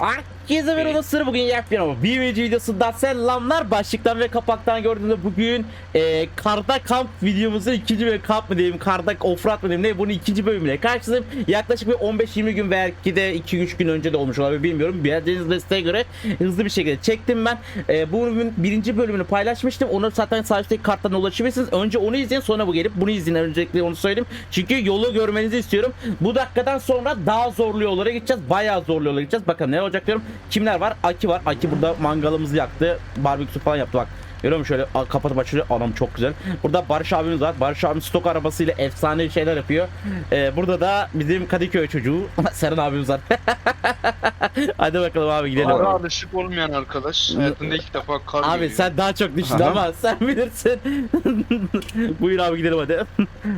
Herkese merhaba dostlar bugün yapıyorum. Bir video videosundan selamlar. Başlıktan ve kapaktan gördüğünüz bugün e, karda kamp videomuzun ikinci bölüm kamp mı diyeyim karda offroad mı diyeyim ne bunun ikinci bölümüyle karşınızdayım. Yaklaşık bir 15-20 gün belki de 2-3 gün önce de olmuş olabilir bilmiyorum. Verdiğiniz listeye göre hızlı bir şekilde çektim ben. E, bu bölümün birinci bölümünü paylaşmıştım. Onu zaten üstteki karttan ulaşabilirsiniz. Önce onu izleyin sonra bu gelip bunu izleyin. Öncelikle onu söyleyeyim. Çünkü yolu görmenizi istiyorum. Bu dakikadan sonra daha zorlu yollara gideceğiz. Bayağı zorlu yollara gideceğiz. Bakın ne olacak diyorum. Kimler var? Aki var. Aki burada mangalımızı yaktı. Barbekü falan yaptı bak. Görüyor musun şöyle kapatıp açılıyor. Anam çok güzel. Burada Barış abimiz var. Barış abimiz stok arabasıyla efsane şeyler yapıyor. Ee, burada da bizim Kadıköy çocuğu Seren abimiz var. Hadi bakalım abi gidelim. Kara alışık olmayan arkadaş hayatında ilk defa kar Abi görüyor. sen daha çok düşün Aha. ama sen bilirsin. Buyur abi gidelim hadi.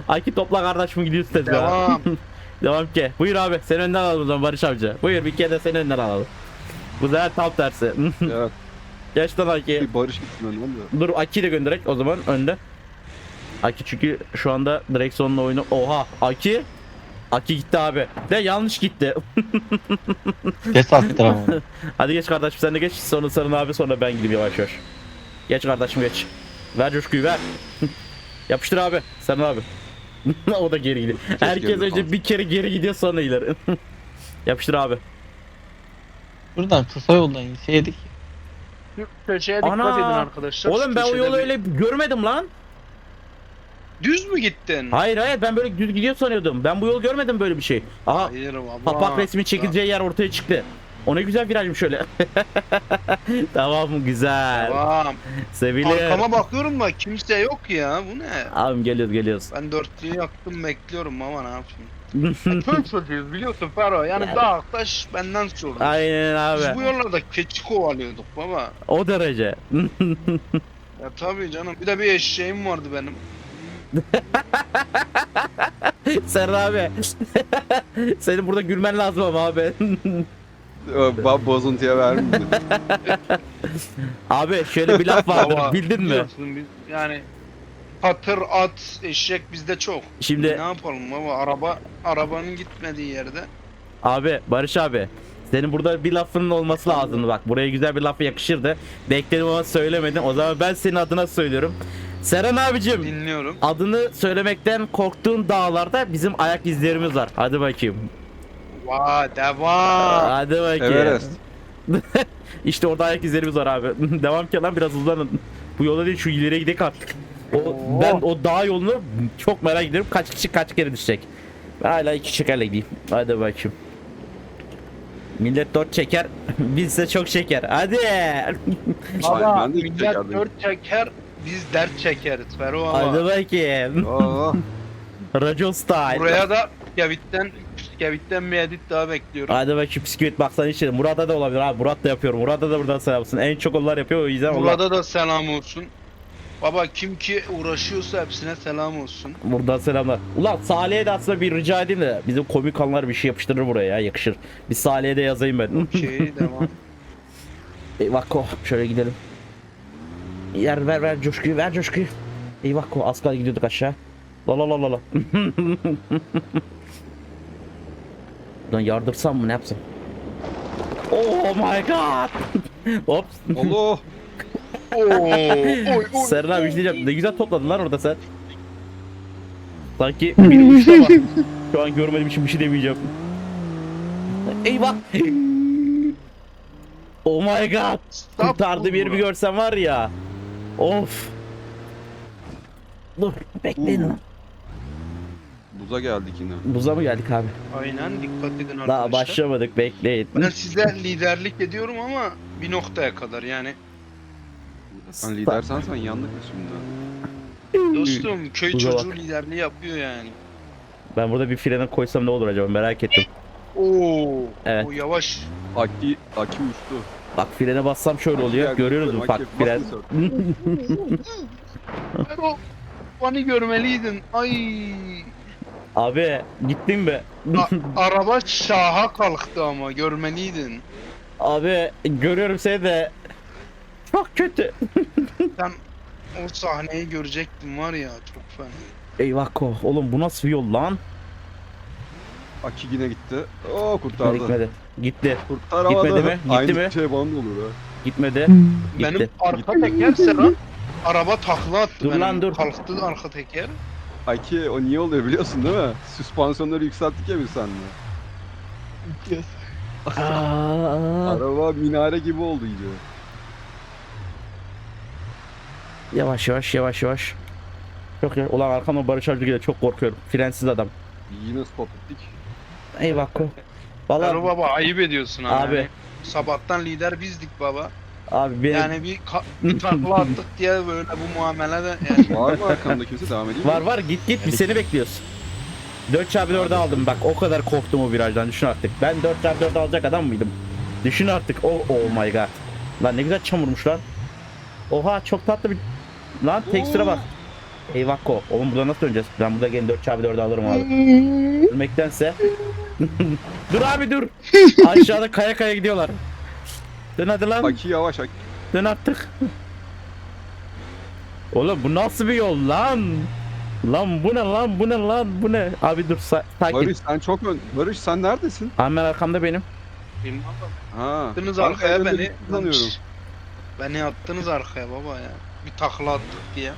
Aki topla kardeşim gidiyoruz tezgaha. Devam. Devam ki. Buyur abi sen önden alalım o zaman Barış amca. Buyur bir kere de seni önden alalım. Bu sefer tam tersi. Evet. Geç lan Aki. Bir barış gitsin öyle olmuyor. Dur Aki'yi de gönderek o zaman önde. Aki çünkü şu anda direksiyonla oyunu. Oha Aki. Aki gitti abi. De yanlış gitti. Geç attır ama. Hadi geç kardeşim sen de geç. Sonra Sarın abi sonra ben gideyim yavaş yavaş. Geç kardeşim geç. Ver coşkuyu ver. Yapıştır abi. Sarın abi. o da geri gidiyor. Herkes geri önce kalsın. bir kere geri gidiyor sonra ileri. Yapıştır abi. Buradan kısa yoldan inseydik. Köşeye dikkat Ana! edin arkadaşlar. Oğlum ben o köşede yolu bir- öyle görmedim lan. Düz mü gittin? Hayır hayır ben böyle düz gidiyor sanıyordum. Ben bu yolu görmedim böyle bir şey. Aha Hayır baba. Papak resmi çekileceği yer ortaya çıktı. O ne güzel virajmış şöyle. tamam güzel. Tamam. Sevilir. Arkama bakıyorum da kimse yok ya. Bu ne? Abim geliyoruz geliyoruz. Ben dörtlüyü yaktım bekliyorum ama ne yapayım. Köy çocuğuyuz biliyorsun Fero. Yani dağ taş benden sorulur. Aynen Biz bu abi. yollarda keçi kovalıyorduk baba. O derece. Ya tabii canım. Bir de bir eşeğim vardı benim. Serra abi. Senin burada gülmen lazım ama abi. Ba bozuntuya vermiyor. abi şöyle bir laf vardır bildin mi? biliyorsun biz- Yani patır at eşek bizde çok. Şimdi Ne yapalım baba araba arabanın gitmediği yerde. abi Barış abi. Senin burada bir lafının olması lazımdı bak. Buraya güzel bir laf yakışırdı. Bekledim ama söylemedin. O zaman ben senin adına söylüyorum. Seren abicim. Dinliyorum. Adını söylemekten korktuğun dağlarda bizim ayak izlerimiz var. Hadi bakayım. Vay devam. Hadi bakayım. Everest. İşte orada ayak izlerimiz var abi. Devam ki lan biraz hızlanın. Bu yola değil şu ileriye gidelim artık. O, Oo. ben o dağ yolunu çok merak ediyorum. Kaç kişi kaç kere düşecek. Ben hala iki şekerle gideyim. Hadi bakayım. Millet dört çeker. Biz de çok şeker. Hadi. Baba ben de bir millet çekerdim. dört çeker biz dert çekeriz Hadi ama. bakayım. Oo. Racon style. Buraya da Gavit'ten Gavit'ten bir edit daha bekliyorum. Hadi bakayım bisküvit baksana içelim. Murat'a da olabilir abi. Murat da yapıyor. Murat'a da buradan selam olsun. En çok onlar yapıyor o yüzden onlar. Burada da selam olsun. Baba kim ki uğraşıyorsa hepsine selam olsun. Buradan selamlar. Ulan Salih'e de aslında bir rica edeyim de bizim komik anlar bir şey yapıştırır buraya ya yakışır. Bir Salih'e de yazayım ben. Şey devam. Eyvah ko şöyle gidelim. Yer ver ver coşkuyu ver coşkuyu. Eyvah ko az kaldı gidiyorduk aşağı. La la la la la. Buradan yardırsam mı ne yapsam? Oh my god. Ops. Allah. Serra abi bir şey diyeceğim. Ne güzel topladın lan orada sen. Sanki biri üçte var. Şu an görmediğim için bir şey demeyeceğim. Eyvah. Oh my god. Kurtardığım yeri bir görsen var ya. Of. Dur bekleyin lan. Buza geldik yine. Buza mı geldik abi? Aynen dikkat edin arkadaşlar. Daha başlamadık bekleyin. Ben size liderlik ediyorum ama bir noktaya kadar yani. Sen lidersen sen yandık ya şimdi. Dostum köy Buza çocuğu bak. liderliği yapıyor yani. Ben burada bir frene koysam ne olur acaba merak ettim. Oo, Evet. o yavaş. Aki, Aki uçtu. Bak frene bassam şöyle oluyor. Aki, Görüyoruz mu bak fren. sen. o bani görmeliydin. Ay. Abi gittin mi? A- araba şaha kalktı ama görmeliydin. Abi görüyorum seni de çok kötü. Sen o sahneyi görecektin var ya çok fena. Eyvah ko. Oğlum bu nasıl bir yol lan? Aki yine gitti. Oo kurtardı. Gitmedi. Gitti. Kurtaramadı. Gitmedi mi? Gitti Aynı mi? şey bana da olur ha. Gitmedi. Benim Gitti. arka teker Serhan araba takla attı Dur benim. lan, dur. Kalktı arka teker. Aki o niye oluyor biliyorsun değil mi? Süspansiyonları yükselttik ya biz seninle. Araba minare gibi oldu iyice. yavaş yavaş yavaş yavaş. Çok ya. Ulan arkamda Barış Alcı geliyor. Çok korkuyorum. Frensiz adam. Yine stop ettik. Eyvah ko. Fero Valla baba ayıp ediyorsun ha. Abi. Yani sabahtan lider bizdik baba. Abi benim Yani bir, ka- takla attık diye böyle bu muamele de yani. Var mı arkamda kimse devam edeyim mi? var var git git biz seni bekliyoruz. 4 çarpı 4'ü aldım bak o kadar korktum o virajdan düşün artık. Ben 4 çarpı 4 alacak adam mıydım? Düşün artık oh, oh my god. Lan ne güzel çamurmuş lan. Oha çok tatlı bir... Lan teksture bak. Eyvah ko. Oğlum burada nasıl döneceğiz? Ben burada gene 4 çarpı 4'ü alırım abi. Ölmektense. dur abi dur. Aşağıda kaya kaya gidiyorlar. Dön hadi lan. Aki yavaş Aki. Dön artık. Oğlum bu nasıl bir yol lan? Lan bu ne lan bu ne lan bu ne? Abi dur sa- sakin. Barış sen çok ön... Barış sen neredesin? Hemen arkamda benim. Bilmem baba. Ha. Attınız arkaya beni. Sanıyorum. Beni attınız arkaya baba ya. Bir takla attık diye.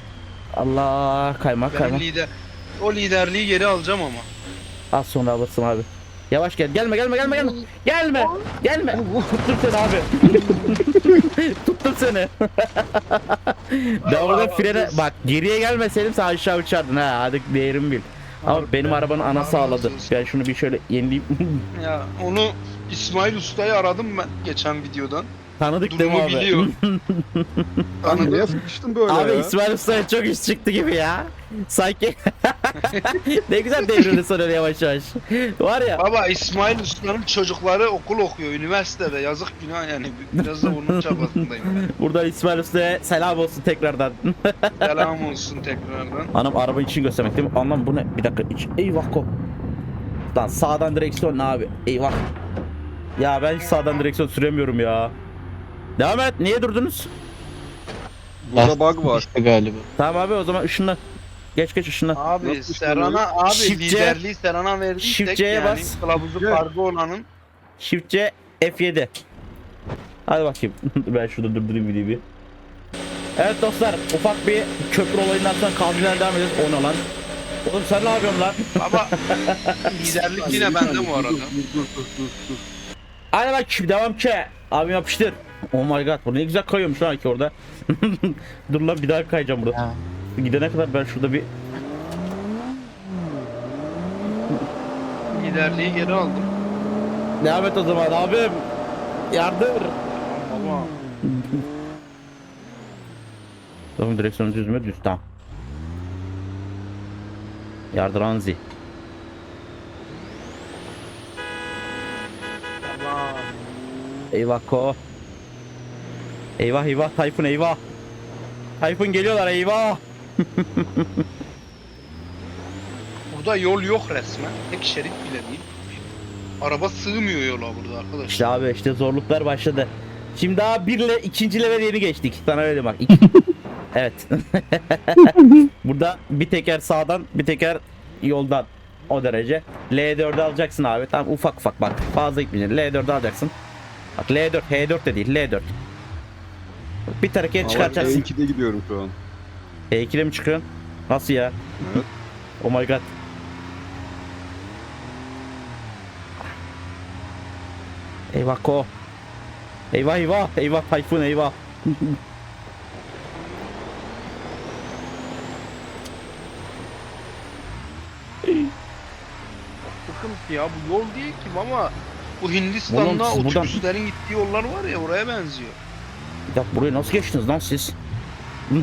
Allah kayma Benim kayma. lider o liderliği geri alacağım ama. Az sonra alırsın abi. Yavaş gel. Gelme gelme gelme gelme. Gelme. Gelme. Tuttum seni abi. Tuttum seni. ben orada frene bak geriye gelmeseydim sen aşağı uçardın ha. Hadi değerimi bil. Ama benim arabanın anası ağladı. Ben şunu bir şöyle yenileyim. Ya onu İsmail Usta'yı aradım ben geçen videodan. Tanıdık değil mi Durumu abi? biliyor. Neye Tanıdım. sıkıştın böyle Abi ya? İsmail Usta'ya çok iş çıktı gibi ya. Sanki ne güzel devrini soruyor yavaş yavaş. Var ya. Baba İsmail Usta'nın çocukları okul okuyor üniversitede yazık günah yani biraz da bunun çabasındayım. Burada İsmail Usta'ya selam olsun tekrardan. Selam olsun tekrardan. Anam araba için göstermek değil mi? Anlam bu ne? Bir dakika iç. Eyvah ko. Lan sağdan direksiyon ne abi? Eyvah. Ya ben hiç sağdan direksiyon süremiyorum ya. Devam et. Niye durdunuz? Burada bug var. İşte galiba. Tamam abi o zaman ışınla. Geç geç ışınla. Abi Nasıl Serhan'a abi Shift C- liderliği Serhan'a verdiysek Shift C'ye yani bas. kılavuzu C. farkı olanın Shift C F7. Hadi bakayım. ben şurada durdurayım videoyu bir. Evet dostlar ufak bir köprü olayından sonra kaldırmaya devam ediyoruz. O ne lan? Oğlum sen ne yapıyorsun lan? baba liderlik yine bende bu arada. Dur dur dur dur. Hadi bak şimdi devam ki. Abi yapıştır. Oh my god bu ne güzel kayıyormuş lan ki orada. Dur lan bir daha kayacağım burada. Ha. Gidene kadar ben şurada bir Liderliği geri aldım. devam et o zaman abim. Yardır. Baba Tamam direksiyonu düz mü? Düz tamam. Yardır Anzi. tamam. Eyvah ko. Eyvah eyvah Tayfun eyvah. Tayfun geliyorlar eyvah. Burada yol yok resmen. Tek şerit bile değil. Araba sığmıyor yola burada arkadaşlar. İşte abi işte zorluklar başladı. Şimdi daha bir ile ikinci level yeni geçtik. Sana öyle bak. İki- evet. Burada bir teker sağdan bir teker yoldan. O derece. L4'ü alacaksın abi. Tamam ufak ufak bak. Fazla gitmeyeceksin. L4'ü alacaksın. Bak L4, H4 de değil L4. Bir hareket Ama çıkartacaksın. E2'de gidiyorum şu an. H2'de mi çıkıyorsun? Nasıl ya? Evet. Oh my god. Eyvah ko. Eyvah eyvah. Eyvah Tayfun eyvah. Sıkıntı ya bu yol değil ki ama bu Hindistan'da Oğlum, siz buradan- otobüslerin gittiği yollar var ya oraya benziyor. Dakika buraya nasıl geçtiniz lan siz?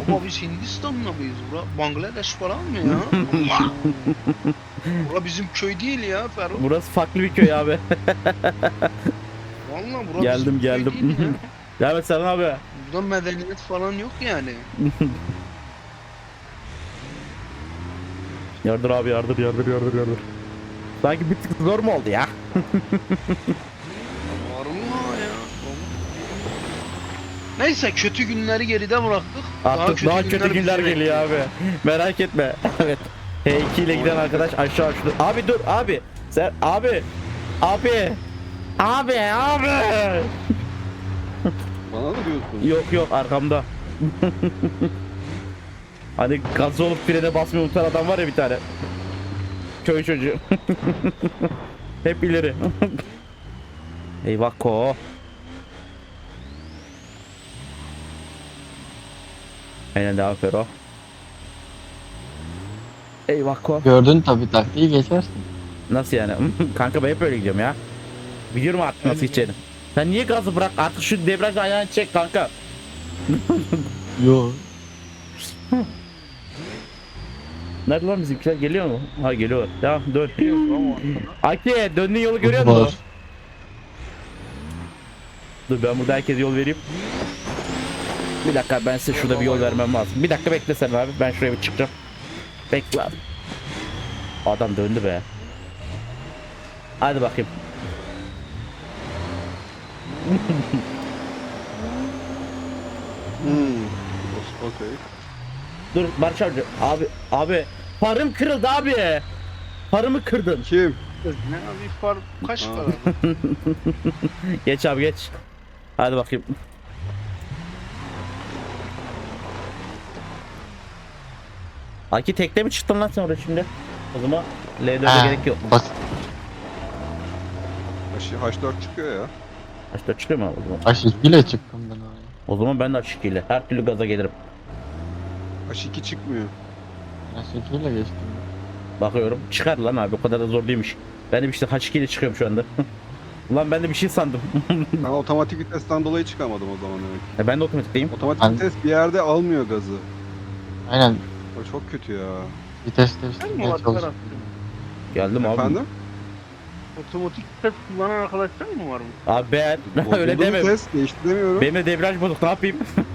Ama biz Hindistan'da mıyız? Bura Bangladeş falan mı ya? Allah! Bura bizim köy değil ya Ferro. Burası farklı bir köy abi. Valla bura Geldim, bizim geldim. köy değil ya. Devam et abi. Burada medeniyet falan yok yani. Yardır abi yardır yardır yardır yardır. Sanki bir tık zor mu oldu ya? Vallahi ya. Neyse kötü günleri geride bıraktık. Artık daha kötü, günler bizi geliyor abi. Merak etme. evet. H2 ile giden arkadaş aşağı şurada. Abi dur abi. Sen abi. Abi. Abi abi. Bana mı diyorsun? Yok yok arkamda. hani gaz olup frene basmayı unutan adam var ya bir tane. Köy çocuğu. Hep ileri. Eyvah ko. Aynen devam Fero. Eyvah ko. Gördün tabi taktiği geçersin. Nasıl yani? Kanka ben hep öyle gidiyorum ya. Biliyorum artık nasıl gideceğini. Sen niye gazı bırak artık şu debriyajı ayağını çek kanka. Yo. Nerede lan bizimkiler geliyor mu? Ha geliyor. Tamam dön. Ama Aki döndüğün yolu görüyor musun? Dur ben burada herkese yol vereyim. Bir dakika ben size şurada bir yol vermem lazım. Bir dakika bekle sen abi ben şuraya bir çıkacağım. Bekle abi. Adam döndü be. Hadi bakayım. Hmm. Okey. Dur Barış abi. Abi abi farım kırıldı abi. Farımı kırdın. Kim? ne abi par kaç para? Geç abi geç. Hadi bakayım. Aki tekte mi çıktın lan sen oraya şimdi? O zaman L4'e Ha, gerek yok. Bas. H- H4 çıkıyor ya. Açta çıkıyor mu o zaman? Aşırıyla çıktım ben oraya. O zaman ben de açık ile her türlü gaza gelirim. H2 çıkmıyor. Aşırıyla geçtim. Bakıyorum çıkar lan abi o kadar da zor değilmiş. Ben de işte açık ile çıkıyorum şu anda. Ulan ben de bir şey sandım. Ben otomatik vitesten dolayı çıkamadım o zaman demek. E ben de otomatikteyim. Otomatik Ben- vites bir yerde almıyor gazı. Aynen O çok kötü ya. vites Sen mi değiştirmeye? Geldim abi. Efendim? Otomatik test kullanan arkadaşlar mı var mı? Abi ben öyle Bozuldu deme. Vites değişti demiyorum. Benim de debriyaj bozuk ne yapayım? Abi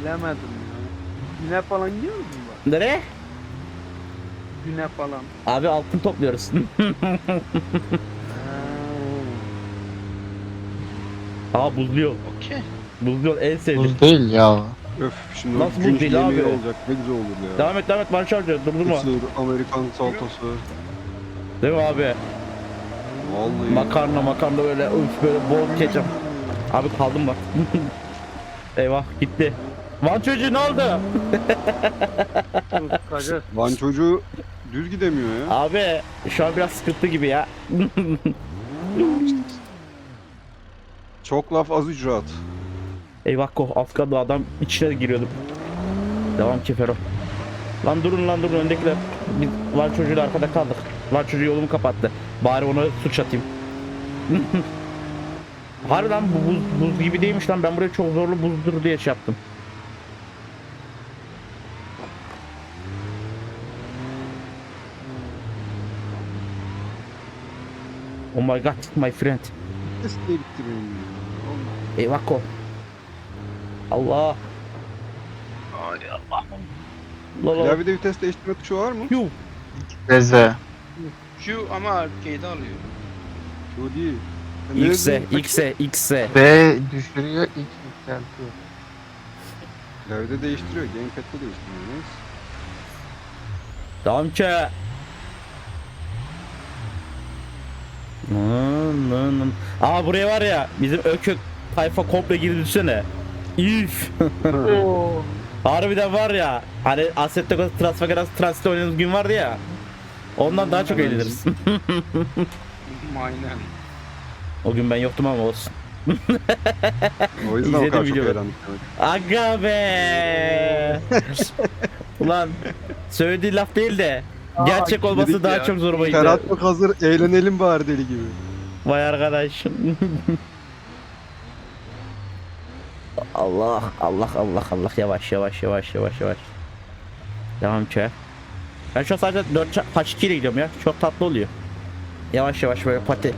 bilemedim ya. Güne falan gidiyor musun bak? Nereye? Güne falan. Abi altın topluyoruz. Aa buzlu yol. Okey. Buzlu yol en sevdiğim. Buz değil ya. Öf şimdi bu gün değil yemeği abi? olacak ne güzel olur ya. Devam et devam et Barış abi durdurma. Mısır, Amerikan saltosu. Değil mi abi? Vallahi. Makarna makarna böyle üf böyle bol ketçap. Abi kaldım bak. Eyvah gitti. Van çocuğu ne oldu? Kaçır. Van çocuğu düz gidemiyor ya. Abi şu an biraz sıkıntı gibi ya. Çok laf az ücret. Eyvah ko az kaldı adam içine giriyordum. Devam Kefero. Lan durun lan durun öndekiler. Biz Van çocuğuyla arkada kaldık. Van çocuğu yolumu kapattı. Bari ona suç atayım. Harbiden bu buz, buz gibi değilmiş lan ben buraya çok zorlu buzdur diye şey yaptım. Oh my god my friend. Eyvah ko. Allah. Ay Allah. La la. Klavyede vites değiştirme tuşu var mı? Yuh. Beze. Şu ama arcade'i alıyor. Şu değil. X'e, X'e, X'e. B düşürüyor, X yükseltiyor. Klavyede değiştiriyor. Gamepad'de değiştiriyor. Neyse. Nın. Aa buraya var ya bizim ökök tayfa komple girdi düşsene. Üf. Oo. Harbiden var ya hani Assetto Corsa Transfagaras Transit oynadığımız gün vardı ya. Ondan daha çok eğleniriz. Aynen. o gün ben yoktum ama olsun. O yüzden o İzledim kadar çok videoları. eğlendik demek. Aga be. Ulan söylediği laf değil de gerçek olması dedik daha ya, çok zoruma gitti. Ferhat bak hazır eğlenelim bari deli gibi. Vay arkadaş. Allah Allah Allah Allah yavaş yavaş yavaş yavaş yavaş. Devam ki. Ben şu an sadece 4 kaç 2 ile gidiyorum ya. Çok tatlı oluyor. Yavaş yavaş böyle pati.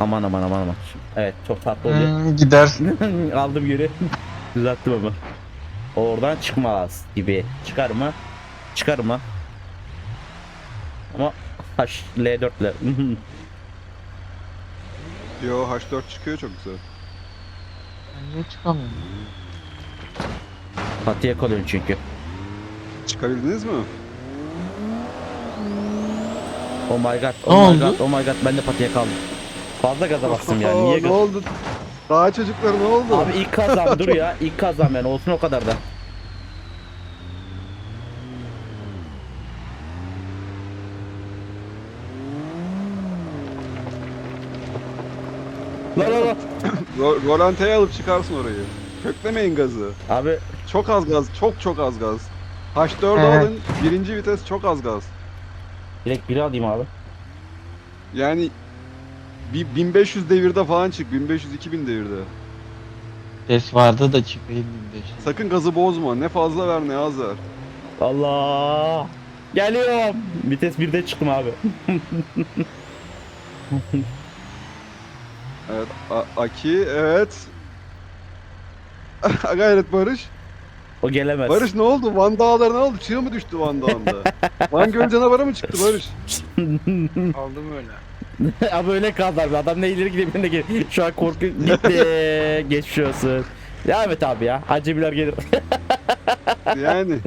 Aman aman aman aman. Evet çok tatlı oluyor. Hmm, gidersin. Aldım geri. Düzelttim ama. Oradan çıkmaz gibi. Çıkar mı? Çıkar mı? Ama H L4 ile. Yo H4 çıkıyor çok güzel. Ben niye çıkamıyorum? Patiye kalıyorsun çünkü. Çıkabildiniz mi? Oh my god. Ne Oh my oldu? god. Oh my god. Ben de patiye kaldım. Fazla gaza bastım ya. Oo, Niye ne oldu? Daha çocuklar ne oldu? Abi ilk kazam dur ya. İlk kazam yani olsun o kadar da. Ro- Rolante'ye alıp çıkarsın orayı. Köklemeyin gazı. Abi Çok az gaz, çok çok az gaz. H4 Evet. alın, birinci vites çok az gaz. direkt biri alayım abi. Yani bir 1500 devirde falan çık, 1500-2000 devirde. Ses vardı da çıkayım 1500. Sakın gazı bozma, ne fazla ver ne az ver. Allah. Geliyorum. Vites 1'de çıktım abi. Evet, A- Aki, evet. Gayret Barış. O gelemez. Barış ne oldu? Van Dağlar ne oldu? Çığ mı düştü Van Dağı'nda? Van Göl canavarı mı çıktı Barış? Aldım öyle. abi öyle kaldı abi. Adam ne ileri gidiyor ben de gel. Şu an korku gitti. Geçmiş olsun. Devam et abi ya. Acemiler gelir. Yani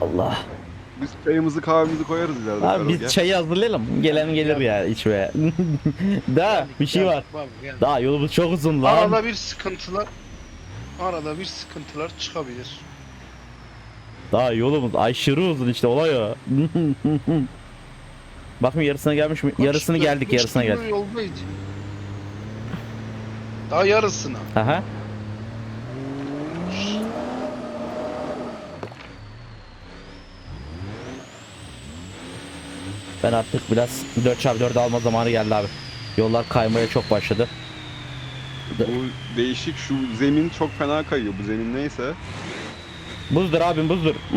Allah. Biz çayımızı kahvemizi koyarız ileride. Abi biz çayı hazırlayalım. Gelen gelir ya içmeye. Daha bir şey var. Daha yolumuz çok uzun lan. Arada bir sıkıntılar arada bir sıkıntılar çıkabilir. Daha yolumuz aşırı uzun işte olay o. Bakın yarısına gelmiş mi? Yarısını Kaç- geldik, kaç yarısına kilo geldik. Yoldayız. Daha yarısına. Aha. Ben artık biraz 4x4 alma zamanı geldi abi. Yollar kaymaya çok başladı. Bu değişik şu zemin çok fena kayıyor. Bu zemin neyse. Buzdur abim buzdur.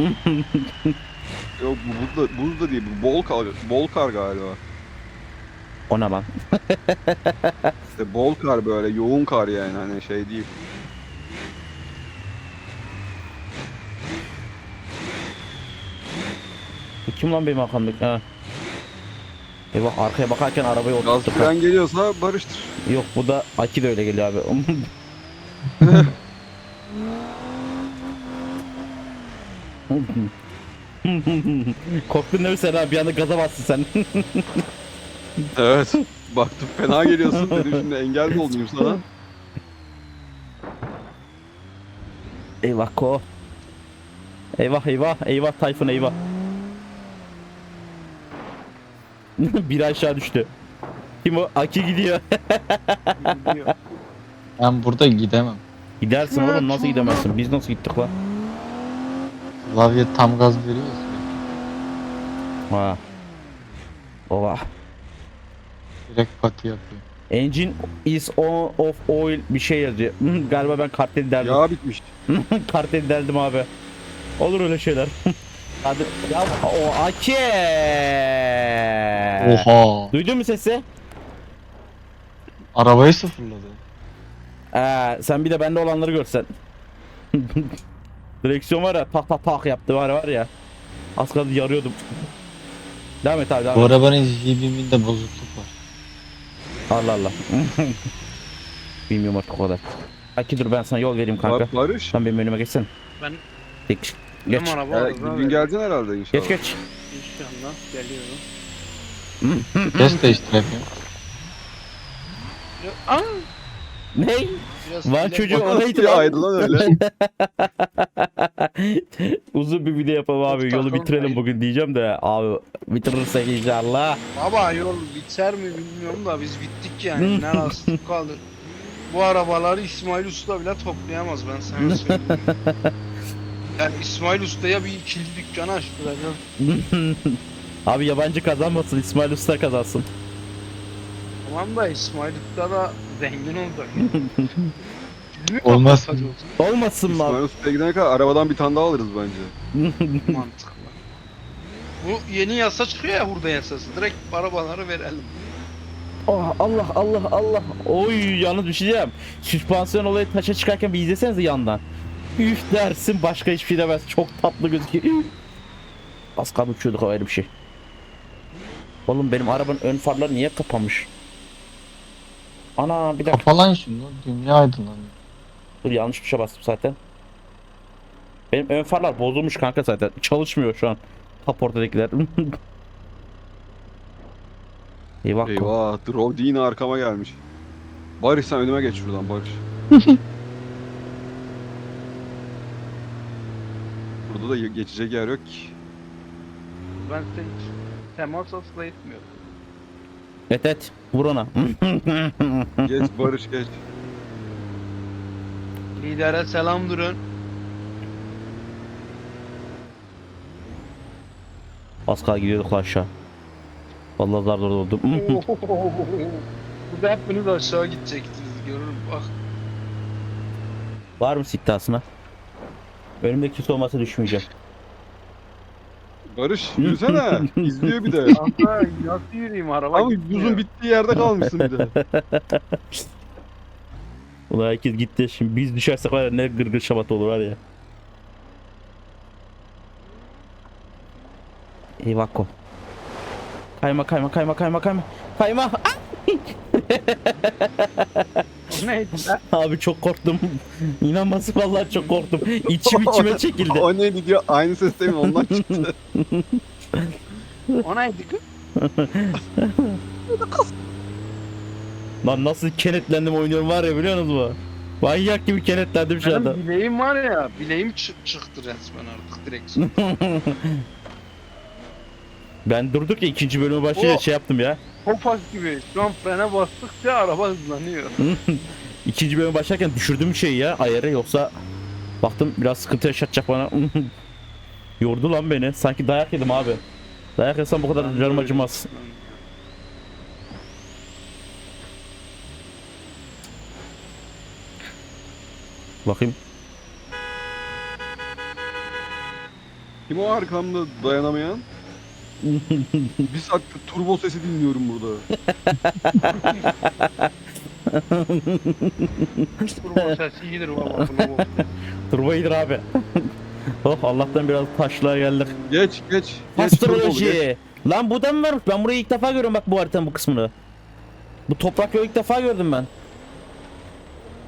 Yok bu buz da, buz da değil. Bu bol kar, bol kar galiba. o ne lan? İşte bol kar böyle yoğun kar yani hani şey değil. Kim lan benim arkamdaki? Ha. Eyvah arkaya bakarken arabayı Gaz oturttuk. fren geliyorsa barıştır. Yok bu da Aki de öyle geliyor abi. Korktun değil mi abi? Bir anda gaza bastın sen. Evet. Baktım fena geliyorsun dedim şimdi engel mi olayım sana? eyvah ko. Eyvah eyvah eyvah Tayfun eyvah. bir aşağı düştü. Kim o? Aki gidiyor. Ben burada gidemem. Gidersin oğlum nasıl gidemezsin? Biz nasıl gittik lan? Klavye tam gaz veriyor. Ha. Oha. Direkt pati yapıyor. Engine is on of oil bir şey yazıyor. Galiba ben karteli derdim. Yağ bitmiş. karteli derdim abi. Olur öyle şeyler. Hadi ya o Aki. Oha. Duydun mu sesi? Arabayı sıfırladı. Ee, sen bir de bende olanları görsen. Direksiyon var ya tak tak tak yaptı var var ya. Az kaldı yarıyordum. Devam et abi devam Bu et. arabanın JB'minde bozukluk var. Allah Allah. Bilmiyorum artık o kadar. Aki dur ben sana yol vereyim kanka. Ba- Barış. Sen benim önüme geçsene. Ben Geç. Geç. araba Ya, arıza bugün geleceksin herhalde inşallah. Geç geç. İnşallah geliyorum. Ses değiştiremiyor. Ya, Aa, Ne? biraz Van çocuğu o neydi Nasıl lan? yağdı lan öyle? Uzun bir video yapalım abi. Yolu bitirelim bugün diyeceğim de abi bitirirsek inşallah. Baba yol biter mi bilmiyorum da biz bittik yani. ne lastik kaldı. Bu arabaları İsmail Usta bile toplayamaz ben sana söyleyeyim. yani İsmail Usta'ya bir ikili dükkanı açtıracağım. abi yabancı kazanmasın İsmail Usta kazansın. Tamam da İsmail Usta da zengin olacak. Kimi Olmaz. Olmasın mı abi? İsmail Usta'ya gidene kadar arabadan bir tane daha alırız bence. Mantıklı. Bu yeni yasa çıkıyor ya hurda yasası. Direkt arabaları verelim. Oh, Allah Allah Allah. Oy yalnız bir şey diyeceğim. Süspansiyon olayı taşa çıkarken bir izlesenize yandan. Üf dersin başka hiçbir şey demez. Çok tatlı gözüküyor. Kaldı uçuyorduk o ayrı bir şey. Oğlum benim arabanın ön farları niye kapamış? Ana bir dakika. Kapalan şunu. Dünya aydınlanıyor. Dur yanlış tuşa bastım zaten. Benim ön farlar bozulmuş kanka zaten. Çalışmıyor şu an. Kaportadakiler. Eyvah. Eyvah Drowdy yine arkama gelmiş. Barış sen önüme geç şuradan Barış. Burada da geçecek yer yok ki. Ben seni hiç temas asla etmiyorum. Et et. Vur ona. Geç Barış geç. Lidere selam durun. Az kala gidiyorduk aşağı. Vallahi zar zor oldum. Burada hepiniz aşağı gideceksiniz görürüm bak. Var mı iddiasına? Önümde kimse olmasa düşmeyeceğim. Barış yürüsene. İzliyor bir de. Kanka nasıl yürüyeyim araba Ama gitmiyor. buzun bittiği yerde kalmışsın bir de. Ulan herkes gitti. Şimdi biz düşersek var ya ne gırgır şamat olur var ya. Eyvah ko. Kayma kayma kayma kayma kayma. Kayma. Ah! Neydi lan? Abi çok korktum. İnanmasın vallahi çok korktum. İçim içime çekildi. o neydi diyor. Aynı ses değil mi? Ondan çıktı. O neydi? Lan nasıl kenetlendim oynuyorum var ya biliyor musunuz mu? Manyak gibi kenetlendim şu anda. Benim bileğim var ya, bileğim çı- çıktı resmen artık direksiyon. Ben durduk ya ikinci bölüme başlayınca şey yaptım ya. Topak gibi. Şu an frene bastıkça araba hızlanıyor. İkinci bölüme başlarken düşürdüm şeyi ya ayarı yoksa baktım biraz sıkıntı yaşatacak bana. Yordu lan beni. Sanki dayak yedim abi. Dayak yesem bu kadar canım acımaz. Bakayım. Kim o arkamda dayanamayan? bir saattir turbo sesi dinliyorum burada. Turbo sesi iyidir baba. Turbo iyidir abi. oh Allah'tan biraz taşlığa geldik. Geç geç. Geç turbo geç. Astroloji. Lan bu da mı varmış? Ben burayı ilk defa görüyorum bak bu haritanın bu kısmını. Bu toprak yolu ilk defa gördüm ben.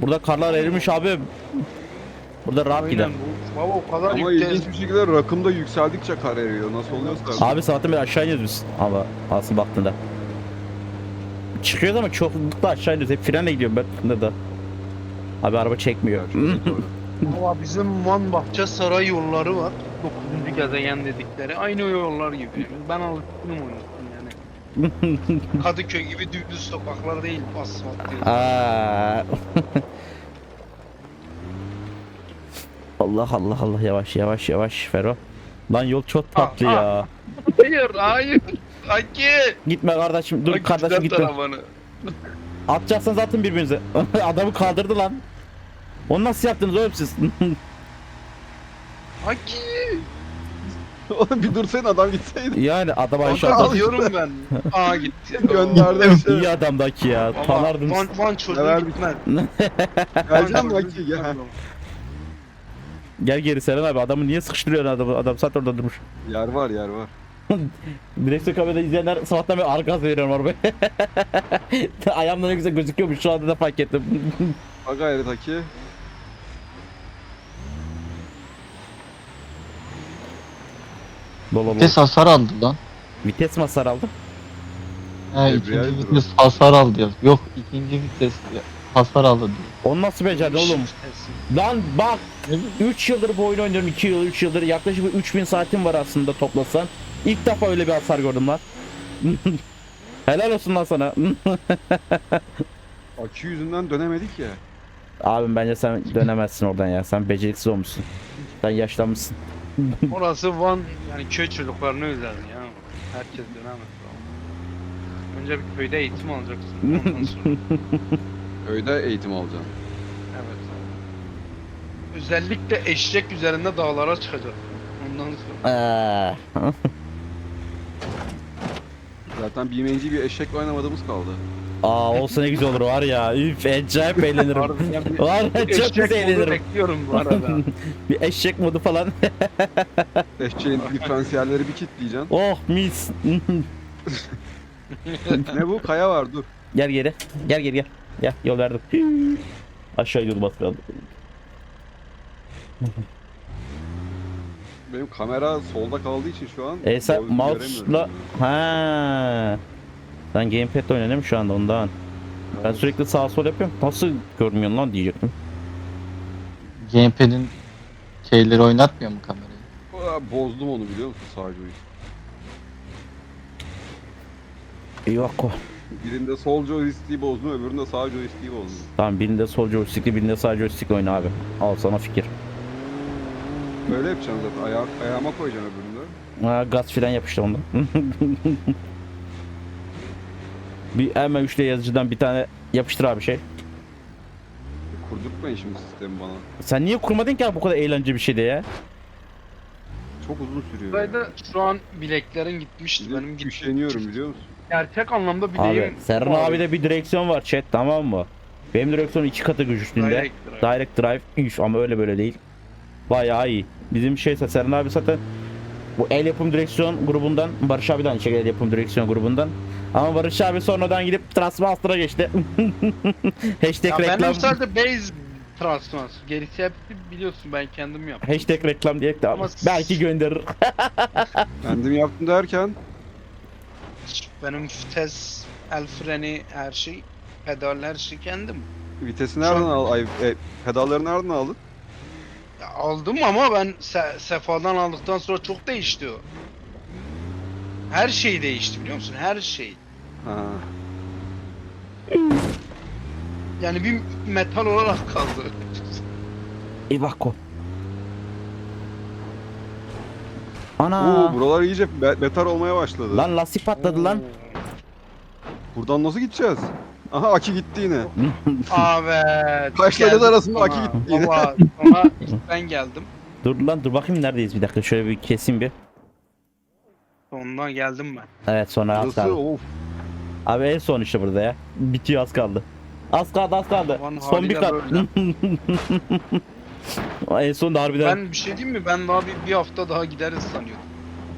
Burada karlar erimiş abi. Burada rahat gider. Bu. Baba o kadar Ama ilginç bir şekilde rakımda yükseldikçe kar eriyor. Nasıl oluyorsa. Abi sabahtan beri aşağı iniyoruz biz. Ama aslında baktığında. Çıkıyoruz ama çoklukla aşağı iniyoruz. Hep frenle gidiyorum ben bunda da. Abi araba çekmiyor. Ama bizim Van Bahçe Saray yolları var. 9. gezegen dedikleri. Aynı o yollar gibi. Ben alıştım onu yani. Kadıköy gibi düz sokaklar değil, asfalt değil. Aa. Allah Allah Allah yavaş yavaş yavaş Fero. Lan yol çok tatlı Ah, ya. Hayır, hayır. Aki. Gitme kardeşim dur Aki, kardeşim düzelt gitme. arabanı. Atacaksanız atın birbirinize. Adamı kaldırdı lan. Onu nasıl yaptınız oğlum siz? Aki. Oğlum bir dursaydın adam gitseydi. yani adam Kanka aşağıda. alıyorum ben. Aa gitti. Gönderdi şey. İyi adamdaki ya. Baba, Tanardınız. Van, Van çocuğu Neler gitmez. Geleceğim Van Aki çocuğu gel. gitmez. Gel geri Seren abi adamı niye sıkıştırıyorsun adamı? Adam zaten orada durmuş. Yer var yer var. Direksiyon kamerada izleyenler sabahtan beri arka gaz veriyorum arabaya. Ayağımda ne güzel gözüküyormuş şu anda da fark ettim. Bak gayret Aki. Dolu Vites hasar aldı lan. Vites mi hasar aldı? He Debriyaj ikinci dur. vites hasar aldı yaz. Yok ikinci vites ya- hasar aldı diyor. Onu nasıl becerdi oğlum? Lan bak Ne bileyim. 3 yıldır bu oyunu oynuyorum 2 yıl 3 yıldır yaklaşık bir 3000 saatim var aslında toplasan. İlk defa öyle bir hasar gördüm lan. Helal olsun lan sana. Aki yüzünden dönemedik ya. Abim bence sen dönemezsin oradan ya. Sen beceriksiz olmuşsun. Sen yaşlanmışsın. Orası Van yani köy çocuklarına özel ya. Herkes dönemez. Önce bir köyde eğitim alacaksın. Ondan sonra. Öyle eğitim alacağım. evet. Özellikle eşek üzerinde dağlara çıkacak. Ondan sonra. Eee. Zaten BMG bir eşekle oynamadığımız kaldı. Aa olsa ne güzel olur var ya. Üf acayip eğlenirim. Harbiden bir var ya çok eşek güzel modu eğlenirim. bekliyorum bu arada. bir eşek modu falan. Eşeğin diferansiyelleri bir kitleyeceksin. oh mis. ne bu? Kaya var dur. gel geri. Gel geri gel. Gel yol verdim. Aşağı az kaldı. benim kamera solda kaldığı için şu an E sen mouse'la göremiyorum. ha. Ben gamepad oynuyorum şu anda ondan. Ben Evet. sürekli sağ sol yapıyorum. Nasıl görmüyorsun lan diyecektim. Gamepad'in şeyleri oynatmıyor mu kamerayı? Aa, Bozdum onu biliyor musun sağ joystick. Yok o. Birinde sol joystick'i bozdum öbüründe sağ joystick'i bozdum. Tamam birinde sol joystickli birinde sağ joystick oyna abi. Al sana fikir. Böyle yapacağım zaten. Aya ayağıma koyacağım öbüründe. Ha, gaz fren yapıştı onda. bir hemen üçlü yazıcıdan bir tane yapıştır abi şey. Kurdurtmayın şimdi sistemi bana. Sen niye kurmadın ki abi bu kadar eğlenceli bir şeyde ya? Çok uzun sürüyor. ya. Burayda şu an bileklerin gitmişti. Bir de Benim gittim. Üşeniyorum biliyor musun? Gerçek anlamda Abi bileğim. Serhan abi de bir direksiyon var chat tamam mı? Benim direksiyon iki katı güç üstünde. Direct drive. Direct drive üf ama öyle böyle değil. Bayağı iyi. Bizim şeyse Serhan abi zaten bu el yapım direksiyon grubundan Barış abi de aynı şekilde el yapım direksiyon grubundan. Ama Barış abi sonradan gidip Transmaster'a geçti. Hashtag Ya reklam. benim sadece base transfer. Gerisi hepsi biliyorsun ben kendim yaptım. Hashtag reklam diye de Ama- belki gönderir. Kendim yaptım derken Benim vites, el freni, her şey, pedal her şey kendim. vitesi Şu nereden an- al? Ay, e, pedalları nereden aldın? Ya aldım ama ben se- Sefa'dan aldıktan sonra çok değişti o. Her şey değişti biliyor musun? Her şey. Ha. Yani bir metal olarak kaldı. Ivako. Ana. Oo, buralar iyice be- beter olmaya başladı. Lan lastik patladı lan. Buradan nasıl gideceğiz? Aha Aki gitti yine. Evet. Kaşlarınız geldim arasında akı gitti yine. Baba ilk ben geldim. Dur lan dur bakayım neredeyiz bir dakika şöyle bir keseyim bir. Ondan geldim ben. Evet sonra az Burası kaldı. of. Abi en son işte burada ya. Bitiyor az kaldı. Az kaldı az kaldı. Havan Son bir haliyle kat. en son da harbiden. Ben bir şey diyeyim mi? Ben daha bir, bir hafta daha gideriz sanıyordum.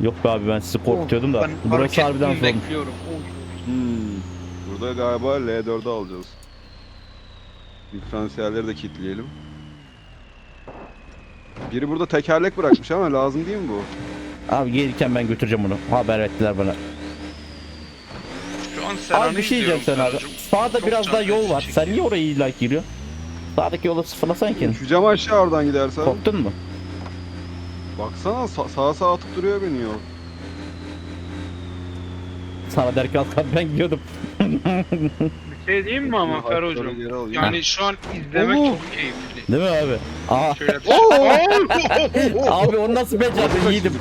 Yok be abi ben sizi korkutuyordum da. Ben Burası harbiden zor. bekliyorum. Hmm. Burada galiba L4'ü alacağız. Diferansiyelleri de kilitleyelim. Biri burada tekerlek bırakmış ama lazım değil mi bu? Abi gelirken ben götüreceğim onu. Haber ettiler bana. Şu an Abi bir şey diyeceğim sana abi. Sağda Çok biraz daha yol var. çekiyor. Sen niye orayı illa giriyorsun? Sağdaki yolu sıfırlasan ki. Uçacağım aşağı oradan gidersen. Korktun mu? Baksana sa- sağa sağa atıp duruyor beni yol. Sana derken az kaldı ben gidiyordum. Bir şey diyeyim mi ama Ferocuğum? Yani şu an izlemek Oo. çok keyifli. Değil mi abi? Aa, Şöyle bir şey. abi onu nasıl becerdin yiğidim.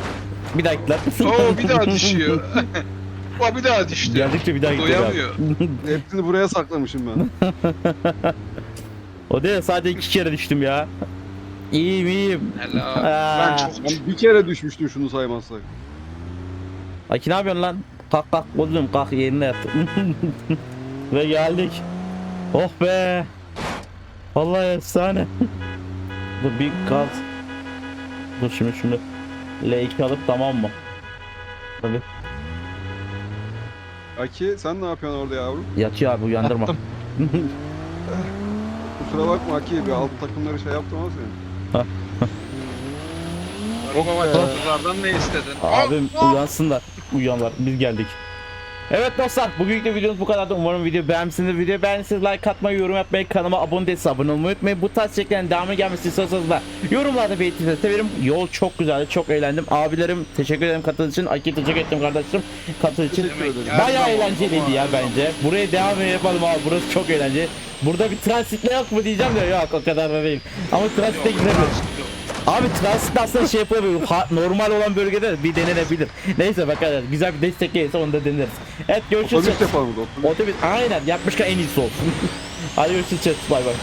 Bir dakika lan. Oo bir daha düşüyor. O bir daha düştü. Geldikçe bir daha gidiyor. Doyamıyor. Hepsini buraya saklamışım ben. O değil sadece iki kere düştüm ya. İyiyim iyiyim. Helal. Aa. Ben çok Ben bir kere düşmüştüm şunu saymazsak. Aki ne yapıyorsun lan? Kalk kalk oğlum kalk yerine yat. Ve geldik. Oh be. Vallahi efsane. Dur bir kal. Dur şimdi şunu L2 alıp tamam mı? Tabii. Aki sen ne yapıyorsun orada yavrum? Yatıyor abi uyandırma. Kusura bakma Aki bir alt takımları şey yaptım ama senin. Baba çocuklardan ne istedin? Abim uyansınlar. Uyanlar. Biz geldik. Evet dostlar bugünkü de videomuz bu kadardı. Umarım video beğenmişsinizdir. Video beğendiyseniz like atmayı, yorum yapmayı, kanalıma abone değilseniz abone olmayı unutmayın. Bu tarz içeriklerin devamı gelmesini istiyorsanız da yorumlarda belirtirseniz severim. Yol çok güzeldi. Çok eğlendim. Abilerim teşekkür ederim katıldığınız için. Aki teşekkür ettim kardeşim. Katıldığınız için. Teşekkür ederim. Bayağı eğlenceliydi ya bence. Buraya devam yapalım abi. Burası çok eğlenceli. Burada bir transitle yok mu diyeceğim de yok o kadar da değil. Ama gidebiliriz. yok. Abi transit aslında şey yapılabilir. Ha- normal olan bölgede bir denenebilir. Neyse bakalım. Güzel bir destek gelirse onu da deneriz. Evet görüşürüz. Otobüs yapalım. Otobüs aynen yapmışken en iyisi olsun. Hadi görüşürüz. Bay bay.